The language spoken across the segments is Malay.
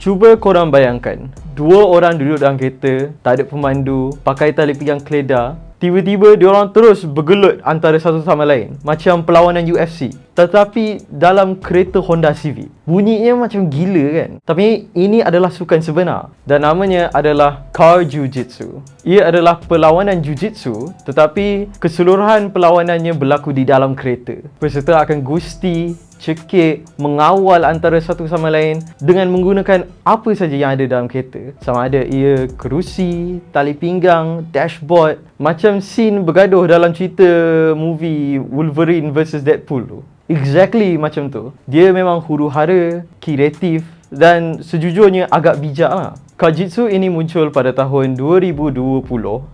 Cuba korang bayangkan, dua orang duduk dalam kereta, tak ada pemandu, pakai tali pinggang keledar, Tiba-tiba diorang terus bergelut antara satu sama lain Macam perlawanan UFC Tetapi dalam kereta Honda Civic Bunyinya macam gila kan? Tapi ini adalah sukan sebenar Dan namanya adalah Car Jiu-Jitsu. Ia adalah perlawanan Jiu-Jitsu Tetapi keseluruhan perlawanannya berlaku di dalam kereta. Peserta akan gusti cekik, mengawal antara satu sama lain dengan menggunakan apa saja yang ada dalam kereta. Sama ada ia kerusi, tali pinggang, dashboard, macam scene bergaduh dalam cerita movie Wolverine vs Deadpool tu. Exactly macam tu. Dia memang huru hara, kreatif dan sejujurnya agak bijak lah. Kajitsu ini muncul pada tahun 2020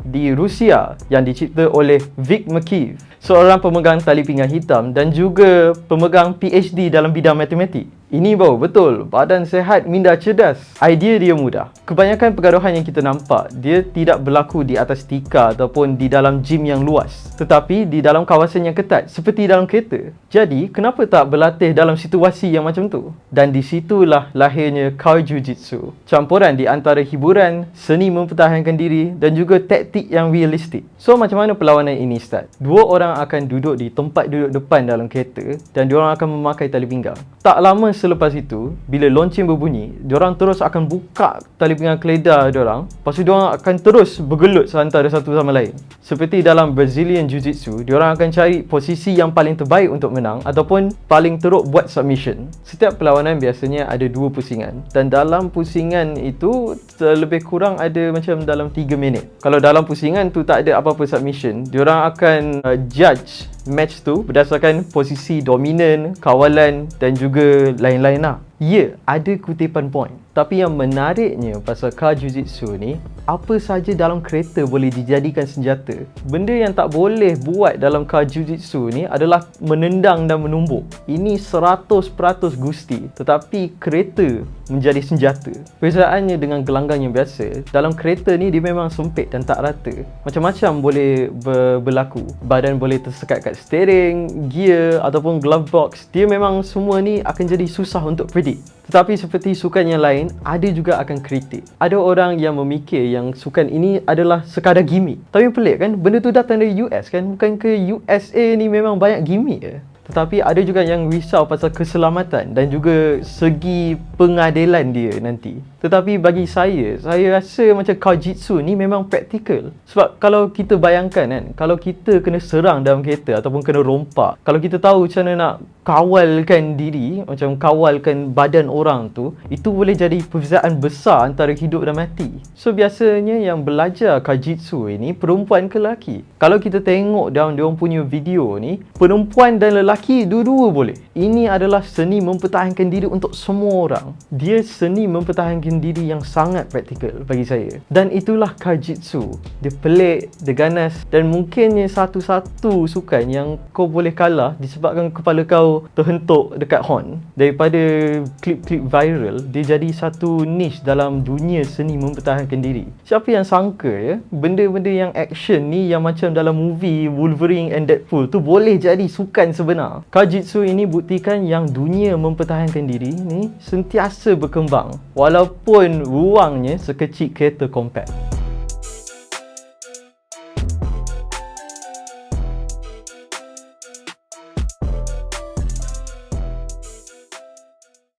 di Rusia yang dicipta oleh Vic McKeeve, seorang pemegang tali pinggang hitam dan juga pemegang PhD dalam bidang matematik. Ini baru betul, badan sehat minda cerdas. Idea dia mudah. Kebanyakan pergaduhan yang kita nampak, dia tidak berlaku di atas tika ataupun di dalam gym yang luas. Tetapi di dalam kawasan yang ketat, seperti dalam kereta. Jadi, kenapa tak berlatih dalam situasi yang macam tu? Dan di situlah lahirnya Car Jiu-Jitsu. Campuran di antara hiburan, seni mempertahankan diri dan juga taktik yang realistik. So, macam mana perlawanan ini start? Dua orang akan duduk di tempat duduk depan dalam kereta dan diorang akan memakai tali pinggang. Tak lama selepas itu, bila lonceng berbunyi, diorang terus akan buka tali pinggang keledar diorang. Lepas tu diorang akan terus bergelut antara satu sama lain. Seperti dalam Brazilian Jiu-Jitsu, diorang akan cari posisi yang paling terbaik untuk menang ataupun paling teruk buat submission. Setiap perlawanan biasanya ada dua pusingan. Dan dalam pusingan itu, lebih kurang ada macam dalam 3 minit. Kalau dalam pusingan tu tak ada apa-apa submission, diorang akan uh, judge match tu berdasarkan posisi dominan, kawalan dan juga lain-lain lah. Ya, ada kutipan point. Tapi yang menariknya pasal car jiu-jitsu ni, apa saja dalam kereta boleh dijadikan senjata. Benda yang tak boleh buat dalam car jiu-jitsu ni adalah menendang dan menumbuk. Ini 100% gusti. Tetapi kereta menjadi senjata. Perbezaannya dengan gelanggang yang biasa, dalam kereta ni dia memang sempit dan tak rata. Macam-macam boleh ber- berlaku. Badan boleh tersekat kat steering, gear ataupun glove box. Dia memang semua ni akan jadi susah untuk predict predict. Tetapi seperti sukan yang lain, ada juga akan kritik. Ada orang yang memikir yang sukan ini adalah sekadar gimmick. Tapi pelik kan, benda tu datang dari US kan? Bukan ke USA ni memang banyak gimmick ke? Tetapi ada juga yang risau pasal keselamatan dan juga segi pengadilan dia nanti. Tetapi bagi saya, saya rasa macam Kajitsu ni memang praktikal. Sebab kalau kita bayangkan kan, kalau kita kena serang dalam kereta ataupun kena rompak, kalau kita tahu macam mana nak kawalkan diri, macam kawalkan badan orang tu, itu boleh jadi perbezaan besar antara hidup dan mati. So biasanya yang belajar Kajitsu ini perempuan ke lelaki? Kalau kita tengok dalam dia punya video ni, perempuan dan lelaki dua-dua boleh. Ini adalah seni mempertahankan diri untuk semua orang. Dia seni mempertahankan diri yang sangat praktikal bagi saya. Dan itulah Kajitsu. Dia pelik, dia ganas dan mungkinnya satu-satu sukan yang kau boleh kalah disebabkan kepala kau terhentuk dekat horn daripada klip-klip viral dia jadi satu niche dalam dunia seni mempertahankan diri siapa yang sangka ya benda-benda yang action ni yang macam dalam movie Wolverine and Deadpool tu boleh jadi sukan sebenar Kajitsu ini buktikan yang dunia mempertahankan diri ni sentiasa berkembang walaupun ruangnya sekecil kereta compact